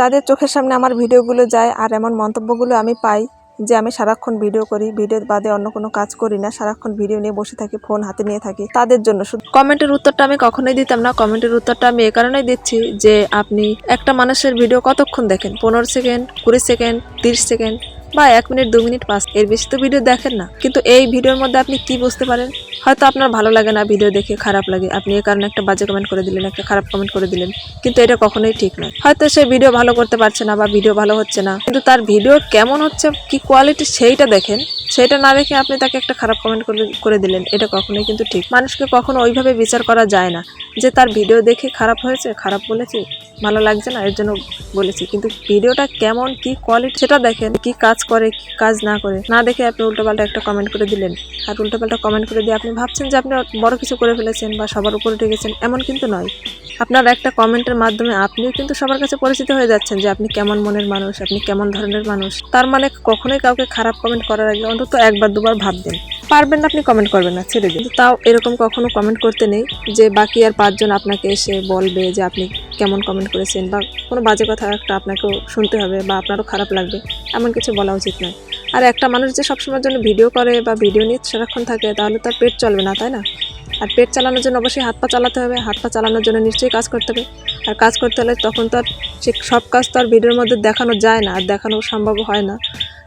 যাদের চোখের সামনে আমার ভিডিওগুলো যায় আর এমন মন্তব্যগুলো আমি পাই যে আমি সারাক্ষণ ভিডিও করি, ভিডিওর বাদে অন্য কোনো কাজ করি না, সারাক্ষণ ভিডিও নিয়ে বসে থাকি, ফোন হাতে নিয়ে থাকি, তাদের জন্য শুধু। কমেন্টের উত্তরটা আমি কখনোই দিতাম না। কমেন্টের উত্তরটা আমি এ কারণেই দিচ্ছি যে আপনি একটা মানুষের ভিডিও কতক্ষণ দেখেন? পনেরো সেকেন্ড, কুড়ি সেকেন্ড, তিরিশ সেকেন্ড বা এক মিনিট, দু মিনিট, পাঁচ এর বেশি তো ভিডিও দেখেন না। কিন্তু এই ভিডিওর মধ্যে আপনি কি বুঝতে পারেন? হয়তো আপনার ভালো লাগে না ভিডিও দেখে খারাপ লাগে। আপনি এই কারণে একটা বাজে কমেন্ট করে দিলেন, একটা খারাপ কমেন্ট করে দিলেন। কিন্তু এটা কখনোই ঠিক নয়। হয়তো সে ভিডিও ভালো করতে পারছে না বা ভিডিও ভালো হচ্ছে না। কিন্তু তার ভিডিও কেমন হচ্ছে, কি কোয়ালিটি সেইটা দেখেন। সেটা না দেখে আপনি তাকে একটা খারাপ কমেন্ট করে দিলেন, এটা কখনোই কিন্তু ঠিক। মানুষকে কখনো ওইভাবে বিচার করা যায় না। যে তার ভিডিও দেখে খারাপ হয়েছে, খারাপ বলেছে, ভালো লাগছে না, এর জন্য বলেছি। কিন্তু ভিডিওটা কেমন, কি কোয়ালিটি সেটা দেখেন, কি কাজ করে, কি কাজ না করে। না দেখে আপনি উল্টোপাল্টা একটা কমেন্ট করে দিলেন। আর উল্টোপাল্টা কমেন্ট করে দিয়ে আপনি ভাবছেন যে আপনি বড় কিছু করে ফেলেছেন বা সবার উপরে উঠে গেছেন, এমন কিন্তু নয়। আপনার একটা কমেন্টের মাধ্যমে আপনিও কিন্তু সবার কাছে পরিচিত হয়ে যাচ্ছেন যে আপনি কেমন মনের মানুষ, আপনি কেমন ধরনের মানুষ। তার মানে কখনোই কাউকে খারাপ কমেন্ট করার আগে অন্তত একবার, দুবার ভাববেন। পারবেন না আপনি কমেন্ট করবেন না, ছেড়ে দিন। তাও এরকম কখনো কমেন্ট করতে নেই যে বাকি আর পাঁচজন আপনাকে এসে বলবে যে আপনি কেমন কমেন্ট করেছেন বা কোনো বাজে কথা একটা আপনাকেও শুনতে হবে বা আপনারও খারাপ লাগবে, এমন কিছু বলা উচিত নয়। আর একটা মানুষ যে সবসময়ের জন্য ভিডিও করে বা ভিডিও নিয়ে সারাক্ষণ থাকে, তাহলে তার পেট চলবে না, তাই না? আর পেট চালানোর জন্য অবশ্যই হাত পা চালাতে হবে, হাত পা চালানোর জন্য নিশ্চয়ই কাজ করতে হবে। আর কাজ করতে হলে তখন তো আর সে সব কাজ তো আর ভিডিওর মধ্যে দেখানো যায় না, আর দেখানো সম্ভব হয় না।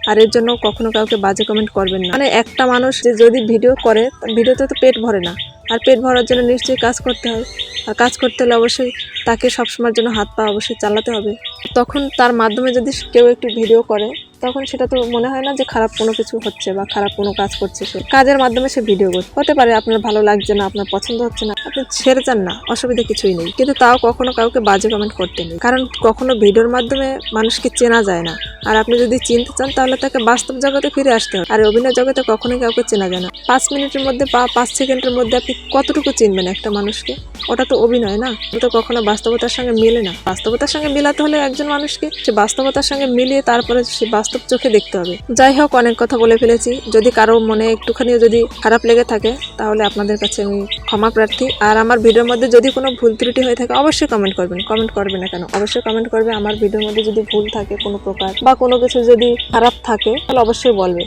আর এর জন্য কখনো কাউকে বাজে কমেন্ট করবেন না। মানে একটা মানুষ যে যদি ভিডিও করে ভিডিওতে তো পেট ভরে না। আর পেট ভরার জন্য নিশ্চয়ই কাজ করতে হয়। আর কাজ করতে হলে অবশ্যই তাকে সবসময়ের জন্য হাত পা অবশ্যই চালাতে হবে। তখন তার মাধ্যমে যদি কেউ একটু ভিডিও করে তখন সেটা তো মনে হয় না যে খারাপ কোনো কিছু হচ্ছে বা খারাপ কোনো কাজ করছে সে। কাজের মাধ্যমে সে ভিডিও করছে। হতে পারে আপনার ভালো লাগছে না, আপনার পছন্দ হচ্ছে না, আপনি ছেড়ে যান না, অসুবিধা কিছুই নেই। কিন্তু তাও কখনো কাউকে বাজে কমেন্ট করতে নেই। কারণ কখনো ভিডিওর মাধ্যমে মানুষকে চেনা যায় না। আর আপনি যদি চিনতে চান, তাহলে তাকে বাস্তব জগতে ফিরে আসতে হবে। আর অভিনয় জগতে কখনোই কাউকে চেনা যায় না। পাঁচ মিনিটের মধ্যে বা পাঁচ সেকেন্ডের মধ্যে আপনি কতটুকু চিনবেন একটা মানুষকে? ওটা তো অভিনয় না? ও তো কখনো বাস্তবতার সঙ্গে মেলে না। বাস্তবতার সঙ্গে মেলাতে হলে একজন মানুষকে সে বাস্তবতার সঙ্গে মিলিয়ে তারপরে সে বাস্তব চোখে দেখতে হবে। যাই হোক, অনেক কথা বলে ফেলেছি। যদি কারও মনে একটুখানিও যদি খারাপ লেগে থাকে, তাহলে আপনাদের কাছে আমি ক্ষমা প্রার্থী। আর আমার ভিডিওর মধ্যে যদি কোনো ভুল ত্রুটি হয়ে থাকে, অবশ্যই কমেন্ট করবেন। কমেন্ট করবে না কেন? অবশ্যই কমেন্ট করবে। আমার ভিডিওর মধ্যে যদি ভুল থাকে কোনো প্রকার বা কোনো কিছু যদি খারাপ থাকে, তাহলে অবশ্যই বলবে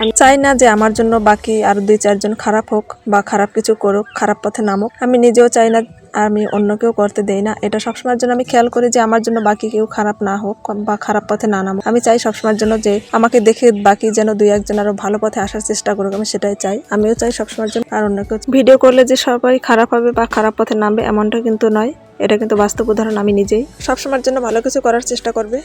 আমি চাই না যে আমার জন্য বাকি আরও দুই চারজন খারাপ হোক বা খারাপ কিছু করুক, খারাপ পথে নামুক। আমি নিজেও চাই না আমি অন্য কেউ করতে দেই না। এটা সবসময়ের জন্য আমি খেয়াল করি যে আমার জন্য বাকি কেউ খারাপ না হোক বা খারাপ পথে না নামুক। আমি চাই সবসময়ের জন্য যে আমাকে দেখে বাকি যেন দুই একজন আরও ভালো পথে আসার চেষ্টা করুক, আমি সেটাই চাই। আমিও চাই সবসময়ের জন্য আর অন্য কেউ ভিডিও করলে যে সবাই খারাপ হবে বা খারাপ পথে নামবে এমনটা কিন্তু নয়। এটা কিন্তু বাস্তব উদাহরণ আমি নিজেই। সবসময়ের জন্য ভালো কিছু করার চেষ্টা করবে।